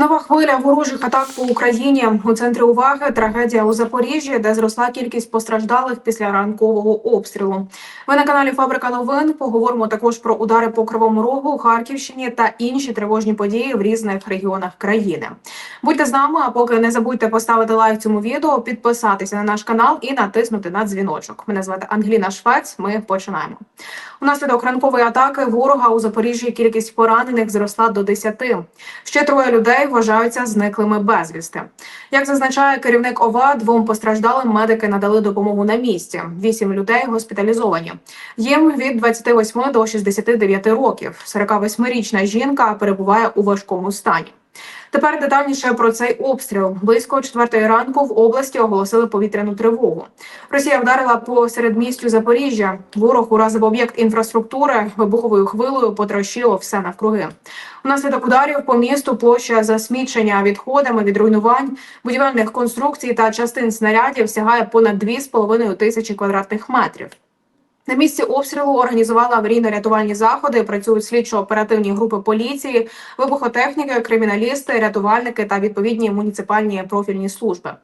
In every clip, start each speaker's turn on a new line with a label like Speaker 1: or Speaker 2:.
Speaker 1: Нова хвиля ворожих атак по Україні у центрі уваги трагедія у Запоріжжі, де зросла кількість постраждалих після ранкового обстрілу. Ви на каналі Фабрика новин поговоримо також про удари по Кривому Рогу, Харківщині та інші тривожні події в різних регіонах країни. Будьте з нами, а поки не забудьте поставити лайк цьому відео, підписатися на наш канал і натиснути на дзвіночок. Мене звати Ангеліна Швець. Ми починаємо. Унаслідок ранкової атаки ворога у Запоріжжі кількість поранених зросла до 10. Ще троє людей вважаються зниклими безвісти. Як зазначає керівник ОВА, двом постраждалим медики надали допомогу на місці. Вісім людей госпіталізовані. Їм від 28 до 69 років. 48-річна жінка перебуває у важкому стані. Тепер детальніше про цей обстріл. Близько четвертої ранку в області оголосили повітряну тривогу. Росія вдарила по середмістю Запоріжжя. Ворог уразив об'єкт інфраструктури, вибуховою хвилею потрощило все навкруги. Унаслідок ударів по місту площа засмічення відходами від руйнувань будівельних конструкцій та частин снарядів сягає понад 2,5 тисячі квадратних метрів. На місці обстрілу організували аварійно-рятувальні заходи. Працюють слідчо-оперативні групи поліції, вибухотехніки, криміналісти, рятувальники та відповідні муніципальні профільні служби.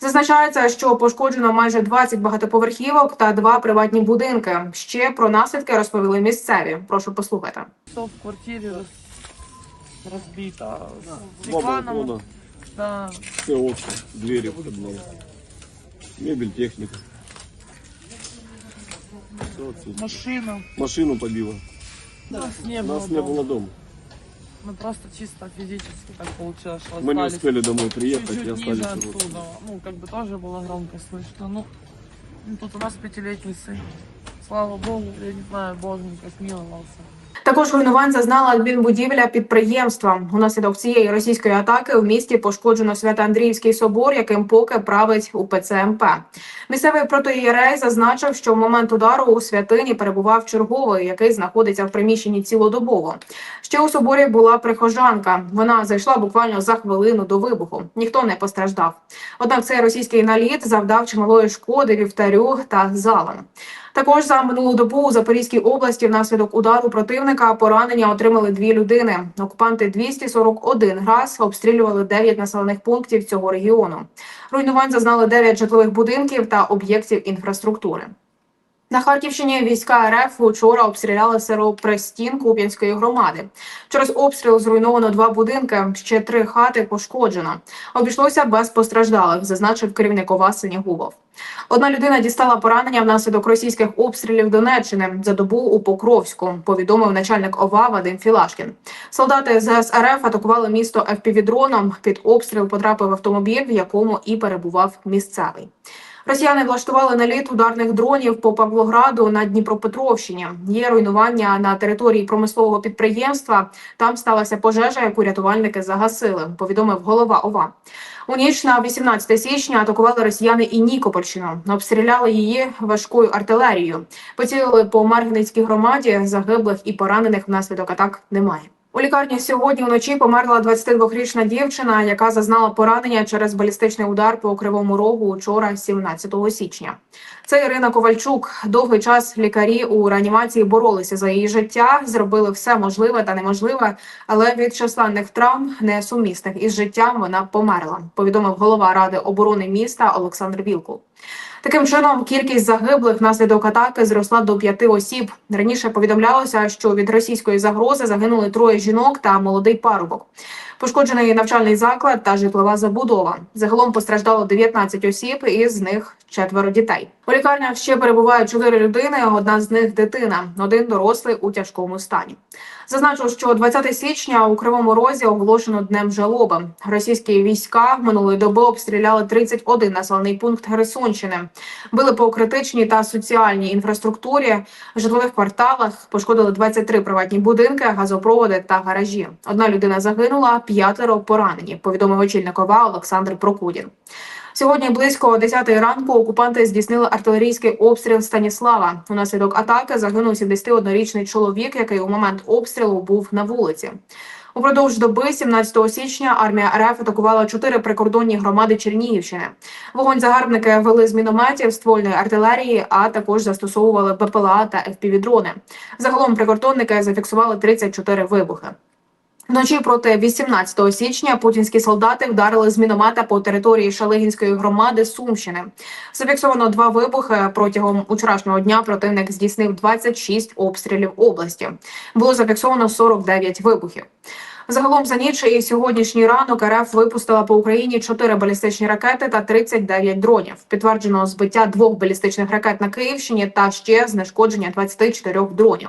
Speaker 1: Зазначається, що пошкоджено майже 20 багатоповерхівок та два приватні будинки. Ще про наслідки розповіли місцеві. Прошу послухати.
Speaker 2: Все в квартире рас- разбито. С
Speaker 3: Два
Speaker 2: диваном, да.
Speaker 3: все входные. Мебель, техника. Отсюда.
Speaker 2: машина.
Speaker 3: Машину побило.
Speaker 2: Нас не
Speaker 3: У
Speaker 2: было.
Speaker 3: нас не
Speaker 2: дома.
Speaker 3: было дома.
Speaker 2: Мы просто чисто физически так получилось, что
Speaker 3: Мы не
Speaker 2: остались
Speaker 3: успели домой приехать
Speaker 2: чуть-чуть
Speaker 3: и остались тут.
Speaker 2: оттуда. Ну, как бы тоже было громко слышно. Ну, ну, тут у нас пятилетний сын. Слава Богу, я не знаю, Бог мне как миловался.
Speaker 1: Також руйнувань зазнала адмінбудівля підприємства. Унаслідок цієї російської атаки у місті пошкоджено Свято-Андріївський собор, яким поки править УПЦ МП. Місцевий протоієрей зазначив, що в момент удару у святині перебував черговий, який знаходиться в приміщенні цілодобово. Ще у соборі була прихожанка. Вона зайшла буквально за хвилину до вибуху. Ніхто не постраждав. Однак цей російський наліт завдав чималої шкоди вівтарю та залам. Також за минулу добу у Запорізькій області внаслідок удару противника поранення отримали дві людини. Окупанти 241 раз обстрілювали 9 населених пунктів цього регіону. Руйнувань зазнали 9 житлових будинків та об'єктів інфраструктури. На Харківщині війська РФ учора обстріляли село Престін Куп'янської громади. Через обстріл зруйновано два будинки, ще три хати пошкоджено. Обійшлося без постраждалих, зазначив керівник ОВА Синягубов. Одна людина дістала поранення внаслідок російських обстрілів Донеччини за добу у Покровську. Повідомив начальник ОВА Вадим Філашкін. Солдати з СРФ атакували місто ФПВ-дроном. Під обстріл потрапив автомобіль, в якому і перебував місцевий. Росіяни влаштували наліт ударних дронів по Павлограду на Дніпропетровщині. Є руйнування на території промислового підприємства. Там сталася пожежа, яку рятувальники загасили. Повідомив голова ОВА. У ніч на 18 січня атакували росіяни і Нікопольщину. Обстріляли її важкою артилерією. Поцілили по Маргіницькій громаді. Загиблих і поранених внаслідок атак немає. У лікарні сьогодні вночі померла 22-річна дівчина, яка зазнала поранення через балістичний удар по кривому рогу учора, 17 січня. Це Ірина Ковальчук. Довгий час лікарі у реанімації боролися за її життя, зробили все можливе та неможливе, але від численних травм, несумісних із життям, вона померла. Повідомив голова ради оборони міста Олександр Вілкул. Таким чином, кількість загиблих внаслідок атаки зросла до п'яти осіб. Раніше повідомлялося, що від російської загрози загинули троє жінок та молодий парубок. Пошкоджений навчальний заклад та житлова забудова. Загалом постраждало 19 осіб, із них четверо дітей. У лікарнях ще перебувають чотири людини. Одна з них дитина, один дорослий у тяжкому стані. Зазначу, що 20 січня у Кривому Розі оголошено днем жалоби. Російські війська минулої доби обстріляли 31 населений пункт Херсонщини. Били по критичній та соціальній інфраструктурі, житлових кварталах, пошкодили 23 приватні будинки, газопроводи та гаражі. Одна людина загинула, п'ятеро поранені. Повідомив очільник ОВА Олександр Прокудін. Сьогодні близько 10 ранку окупанти здійснили артилерійський обстріл Станіслава. Унаслідок атаки загинув 71-річний чоловік, який у момент обстрілу був на вулиці. Упродовж доби, 17 січня, армія РФ атакувала чотири прикордонні громади Чернігівщини. Вогонь загарбники вели з мінометів, ствольної артилерії, а також застосовували БПЛА та ФПВ-дрони. Загалом прикордонники зафіксували 34 вибухи. Вночі проти 18 січня путінські солдати вдарили з міномета по території Шалигінської громади Сумщини. Зафіксовано два вибухи протягом вчорашнього дня. Противник здійснив 26 обстрілів області. Було зафіксовано 49 вибухів. Загалом за ніч і сьогоднішній ранок РФ випустила по Україні 4 балістичні ракети та 39 дронів. Підтверджено збиття двох балістичних ракет на Київщині та ще знешкодження 24 дронів.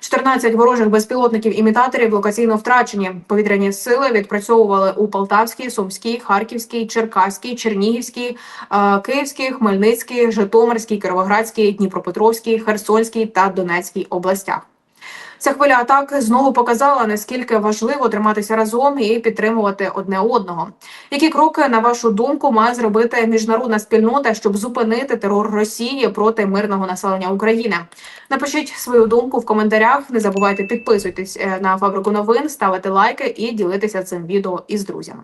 Speaker 1: 14 ворожих безпілотників імітаторів локаційно втрачені. Повітряні сили відпрацьовували у Полтавській, Сумській, Харківській, Черкаській, Чернігівській, е, Київській, Хмельницькій, Житомирській, Кіровоградській, Дніпропетровській, Херсонській та Донецькій областях. Ця хвиля атак знову показала наскільки важливо триматися разом і підтримувати одне одного. Які кроки, на вашу думку, має зробити міжнародна спільнота, щоб зупинити терор Росії проти мирного населення України? Напишіть свою думку в коментарях. Не забувайте підписуйтесь е, на фабрику новин, ставити лайки і ділитися цим відео із друзями.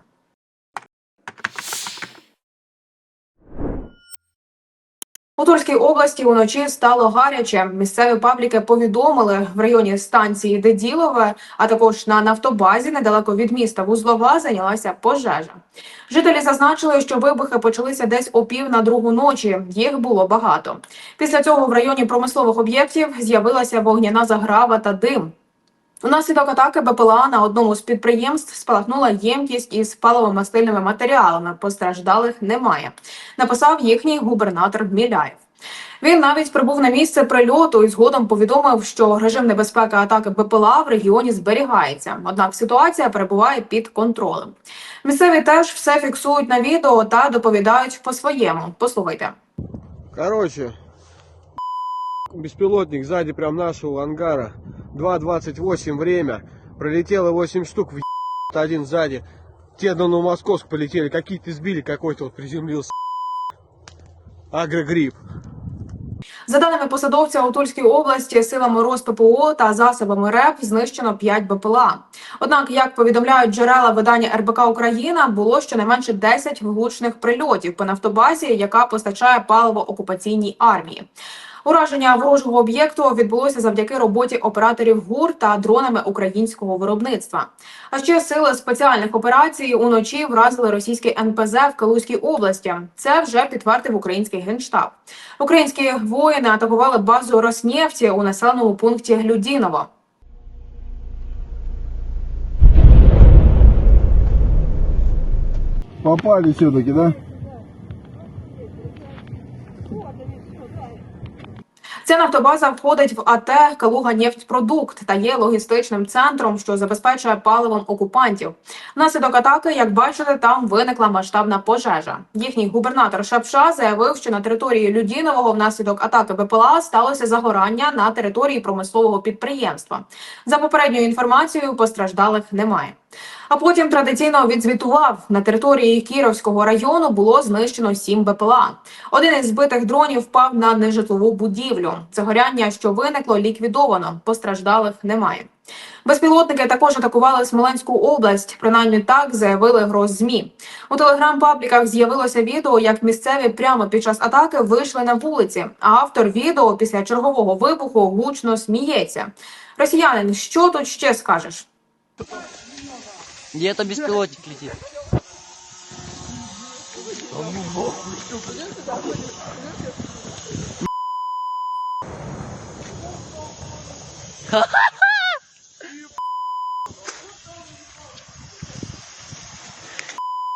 Speaker 1: У Тульській області уночі стало гаряче. Місцеві пабліки повідомили в районі станції Деділове, а також на нафтобазі недалеко від міста Вузлова зайнялася пожежа. Жителі зазначили, що вибухи почалися десь о пів на другу ночі. Їх було багато. Після цього в районі промислових об'єктів з'явилася вогняна заграва та дим. Унаслідок атаки БПЛА на одному з підприємств спалахнула ємкість із паливомастильними матеріалами. Постраждалих немає. Написав їхній губернатор Міляєв. Він навіть прибув на місце прильоту і згодом повідомив, що режим небезпеки атаки БПЛА в регіоні зберігається. Однак ситуація перебуває під контролем. Місцеві теж все фіксують на відео та доповідають по-своєму. Послухайте.
Speaker 4: Короче, беспилотник сзади прям нашего ангара. 2.28 время. Пролетело 8 штук в один сзади. Те до Новомосковск полетели. Какие-то сбили, какой-то вот приземлился. Агрогрипп.
Speaker 1: За даними посадовця у Тульській області, силами РосППО та засобами РЕП знищено 5 БПЛА. Однак, як повідомляють джерела видання РБК Україна, було щонайменше 10 влучних прильотів по нафтобазі, яка постачає паливо окупаційній армії. Ураження ворожого об'єкту відбулося завдяки роботі операторів ГУР та дронами українського виробництва. А ще сили спеціальних операцій уночі вразили російський НПЗ в Калузькій області. Це вже підтвердив український генштаб. Українські воїни атакували базу Роснефті у населеному пункті Людіново.
Speaker 3: Попали все-таки, да?
Speaker 1: Ця нафтобаза входить в АТ Калуга нефтьпродукт та є логістичним центром, що забезпечує паливом окупантів. Внаслідок атаки, як бачите, там виникла масштабна пожежа. Їхній губернатор Шапша заявив, що на території Людінового внаслідок атаки БПЛА сталося загорання на території промислового підприємства. За попередньою інформацією, постраждалих немає. А потім традиційно відзвітував на території Кіровського району було знищено сім БПЛА. Один із збитих дронів впав на нежитлову будівлю. Загоряння, що виникло, ліквідовано. Постраждалих немає. Безпілотники також атакували Смоленську область. Принаймні так заявили гроз змі. У телеграм-пабліках з'явилося відео, як місцеві прямо під час атаки вийшли на вулиці. А автор відео після чергового вибуху гучно сміється. Росіянин, що тут ще скажеш?
Speaker 5: Где-то беспилотник летит.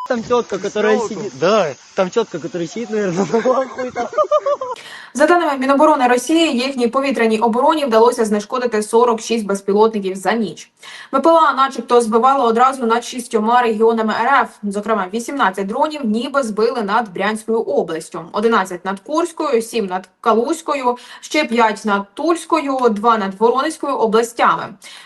Speaker 5: Там тетка, которая сидит. Да, там тетка, которая сидит, наверное, на там.
Speaker 1: За даними Міноборони Росії, їхній повітряній обороні вдалося знешкодити 46 безпілотників за ніч. БПЛА, начебто, збивало одразу над шістьома регіонами РФ. Зокрема, 18 дронів ніби збили над Брянською областю, 11 над Курською, 7 над Калузькою, ще 5 над Тульською, 2 над Воронезькою областями.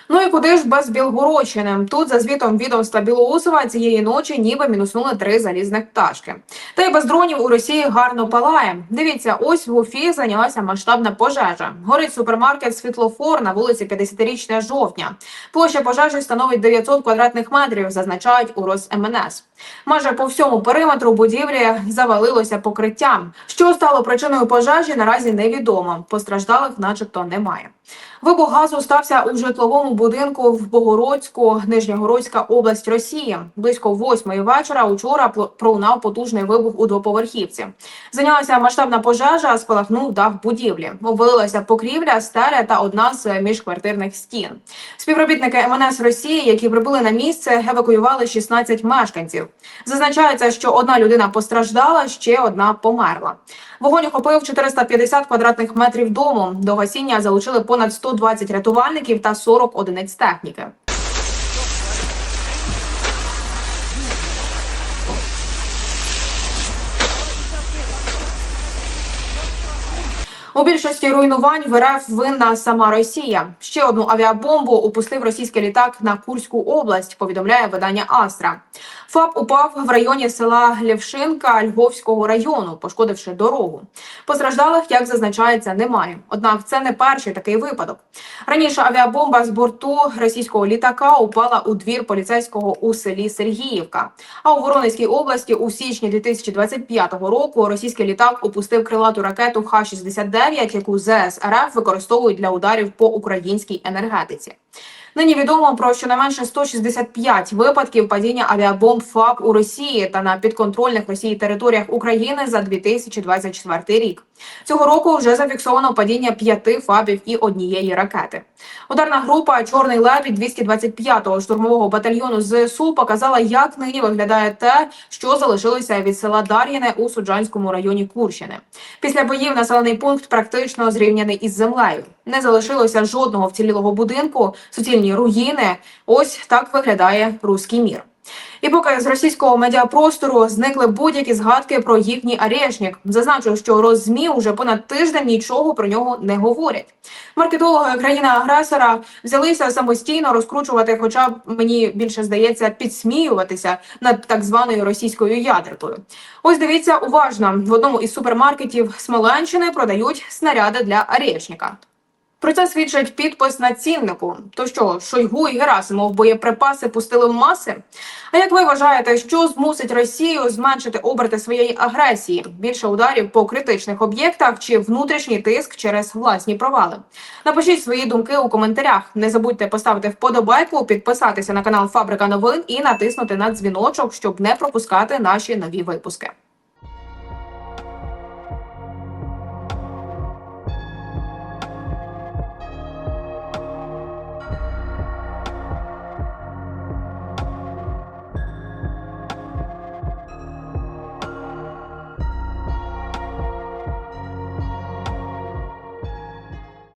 Speaker 1: Ну і куди ж без Білгородщини? Тут за звітом відомства Білоусова цієї ночі ніби мінуснули три залізних пташки. Та й без дронів у Росії гарно палає. Дивіться, ось в Уфі зайнялася масштабна пожежа. Горить супермаркет Світлофор на вулиці 50-річне жовтня. Площа пожежі становить 900 квадратних метрів, зазначають у Росмнс. Майже по всьому периметру будівлі завалилося покриттям. Що стало причиною пожежі, наразі невідомо. Постраждалих, начебто, немає. Вибух газу стався у житловому будинку в Богородську, Нижньогородська область Росії. Близько восьмої вечора учора пролунав потужний вибух у двоповерхівці. Зайнялася масштабна пожежа, спалахнув дах будівлі. Обвалилася покрівля, стеля та одна з міжквартирних стін. Співробітники МНС Росії, які прибули на місце, евакуювали 16 мешканців. Зазначається, що одна людина постраждала, ще одна померла. Вогонь охопив 450 квадратних метрів дому. До гасіння залучили понад 120 рятувальників та 40 одиниць техніки. Більшості руйнувань в РФ винна сама Росія. Ще одну авіабомбу упустив російський літак на Курську область. Повідомляє видання Астра. ФАП упав в районі села Лєвшинка Львовського району, пошкодивши дорогу. Постраждалих, як зазначається, немає. Однак це не перший такий випадок. Раніше авіабомба з борту російського літака упала у двір поліцейського у селі Сергіївка. А у Воронезькій області у січні 2025 року російський літак упустив крилату ракету Х-69, яку ЗС РФ використовують для ударів по українській енергетиці. Нині відомо про щонайменше 165 випадків падіння авіабомб ФАБ у Росії та на підконтрольних Росії територіях України за 2024 рік. Цього року вже зафіксовано падіння п'яти ФАБів і однієї ракети. Ударна група Чорний лебідь 225-го штурмового батальйону ЗСУ показала, як нині виглядає те, що залишилося від села Дар'їне у Суджанському районі Курщини. Після боїв населений пункт практично зрівняний із землею. Не залишилося жодного вцілілого будинку, суцільні руїни. Ось так виглядає руський мір. І поки з російського медіапростору зникли будь-які згадки про їхній арешник, зазначу, що роззмі уже понад тиждень нічого про нього не говорять. Маркетологи країни-агресора взялися самостійно розкручувати, хоча б мені більше здається, підсміюватися над так званою російською ядеркою. Ось дивіться уважно: в одному із супермаркетів Смоленщини продають снаряди для арешника. Про це свідчить підпис на ціннику. То що, Шойгу і Герасимов боєприпаси пустили в маси? А як ви вважаєте, що змусить Росію зменшити оберти своєї агресії? Більше ударів по критичних об'єктах чи внутрішній тиск через власні провали? Напишіть свої думки у коментарях. Не забудьте поставити вподобайку, підписатися на канал Фабрика новин і натиснути на дзвіночок, щоб не пропускати наші нові випуски.